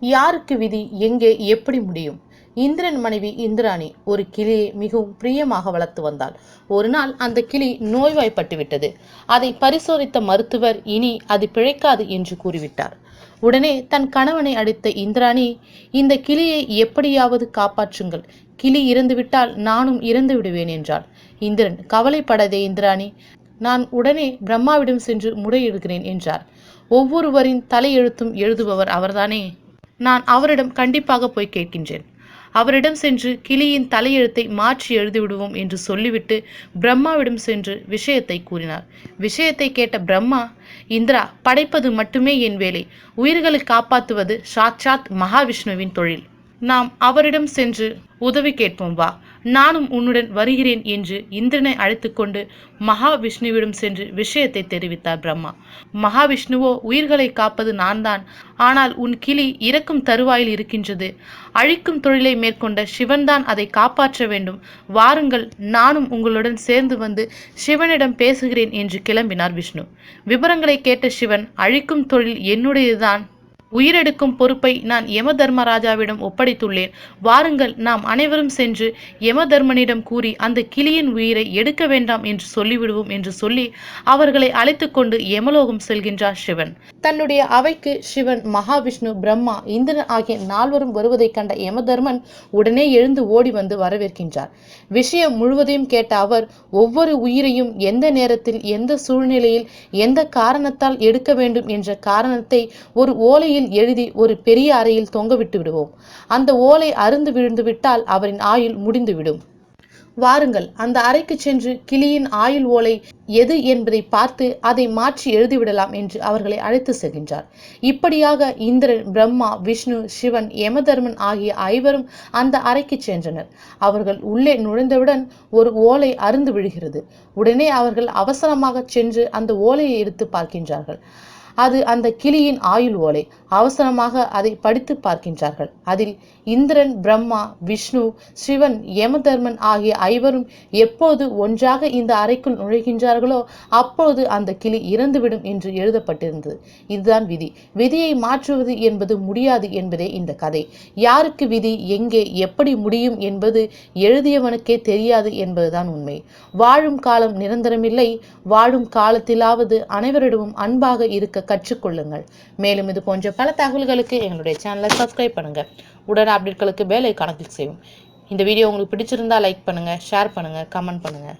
யாருக்கு விதி? எங்கே? எப்படி முடியும்? இந்திரன் மனைவி இந்திராணி ஒரு கிளியை மிகவும் பிரியமாக வளர்த்து வந்தாள். ஒரு நாள் அந்த கிளி நோய்வாய்ப்பட்டு விட்டது அதை பரிசோதித்த மருத்துவர் இனி அது பிழைக்காது என்று கூறிவிட்டார். உடனே தன் கணவனை அடித்த இந்திராணி இந்த கிளியை எப்படியாவது காப்பாற்றுங்கள். கிளி இறந்துவிட்டால் நானும் இறந்து விடுவேன் என்றாள். இந்திரன் கவலைப்படாதே இந்திராணி. நான் உடனே பிரம்மாவிடம் சென்று முறையிடுகிறேன் என்றார். ஒவ்வொருவரின் தலையெழுத்தும் எழுதுபவர் அவர்தானே? நான் அவரிடம் கண்டிப்பாக போய் கேட்கின்றேன். அவரிடம் சென்று கிளியின் தலையெழுத்தை மாற்றி எழுதிவிடுவோம் என்று சொல்லிவிட்டு பிரம்மாவிடம் சென்று விஷயத்தை கூறினார். விஷயத்தை கேட்ட பிரம்மா இந்திரா படைப்பது மட்டுமே என் வேலை. உயிர்களை காப்பாற்றுவது சாட்சாத் மகாவிஷ்ணுவின் தொழில். நாம் அவரிடம் சென்று உதவி கேட்போம் வா. நானும் உன்னுடன் வருகிறேன் என்று இந்திரனை அழைத்துக்கொண்டு மகாவிஷ்ணுவிடம் சென்று விஷயத்தை தெரிவித்தார் பிரம்மா. மகாவிஷ்ணுவோ உயிர்களை காப்பது நான்தான். ஆனால் உன் கிளி இறக்கும் தருவாயில் இருக்கின்றது. அழிக்கும் தொழிலை மேற்கொண்ட சிவன்தான் அதை காப்பாற்ற வேண்டும். வாருங்கள் நானும் உங்களுடன் சேர்ந்து வந்து சிவனிடம் பேசுகிறேன் என்று கிளம்பினார் விஷ்ணு. விவரங்களை கேட்ட சிவன் அழிக்கும் தொழில் என்னுடையதுதான். உயிரெடுக்கும் பொறுப்பை நான் யம தர்மராஜாவிடம் ஒப்படைத்துள்ளேன். வாருங்கள் நாம் அனைவரும் சென்று யம தர்மனிடம் கூறி அந்த கிளியின் உயிரை எடுக்க வேண்டாம் என்று சொல்லிவிடுவோம் என்று சொல்லி அவர்களை அழைத்து கொண்டு யமலோகம் செல்கின்றார் சிவன். தன்னுடைய அவைக்கு சிவன் மகாவிஷ்ணு பிரம்மா இந்திரன் ஆகிய நால்வரும் வருவதைக் கண்ட யமதர்மன் உடனே எழுந்து ஓடி வந்து வரவேற்கின்றார். விஷயம் முழுவதையும் கேட்ட அவர் ஒவ்வொரு உயிரையும் எந்த நேரத்தில் எந்த சூழ்நிலையில் எந்த காரணத்தால் எடுக்க வேண்டும்? என்ற காரணத்தை ஒரு ஓலையில் எழுதி ஒரு பெரிய அறையில் தொங்கவிட்டு விடுவோம். அந்த ஓலை அருந்து விழுந்து விட்டால் அவரின் ஆயுள் முடிந்துவிடும் வாருங்கள் அந்த அறைக்கு சென்று கிளியின் ஆயுள் ஓலை எது என்பதை பார்த்து அதை மாற்றி எழுதிவிடலாம் என்று அவர்களை அழைத்து செல்கின்றார். இப்படியாக இந்திரன் பிரம்மா விஷ்ணு சிவன் யமதர்மன் ஆகிய ஐவரும் அந்த அறைக்கு சென்றனர். அவர்கள் உள்ளே நுழைந்தவுடன் ஒரு ஓலை அருந்து விழுகிறது. உடனே அவர்கள் அவசரமாக சென்று அந்த ஓலையை எடுத்து பார்க்கின்றார்கள். அது அந்த கிளியின் ஆயுள் ஓலை. அவசரமாக அதை படித்து பார்க்கின்றார்கள். அதில் இந்திரன் பிரம்மா விஷ்ணு சிவன் யமதர்மன் ஆகிய ஐவரும் எப்போது ஒன்றாக இந்த அறைக்குள் நுழைகின்றார்களோ அப்போது அந்த கிளி இறந்துவிடும் என்று எழுதப்பட்டிருந்தது. இதுதான் விதி. விதியை மாற்றுவது என்பது முடியாது என்பதே இந்த கதை. யாருக்கு விதி எங்கே எப்படி முடியும் என்பது எழுதியவனுக்கே தெரியாது என்பதுதான் உண்மை. வாழும் காலம் நிரந்தரமில்லை. வாழும் காலத்திலாவது அனைவரிடமும் அன்பாக இருக்க கற்றுக்கொள்ளுங்கள். மேலும் இது போன்ற பல தகவல்களுக்கு எங்களுடைய சேனலை சப்ஸ்கிரைப் பண்ணுங்கள் உடனே அப்டேட்களுக்கு பெல் ஐக்கான கிளிக் செய்யும் இந்த வீடியோ உங்களுக்கு பிடிச்சிருந்தா லைக் பண்ணுங்கள் ஷேர் பண்ணுங்கள் கமெண்ட் பண்ணுங்கள்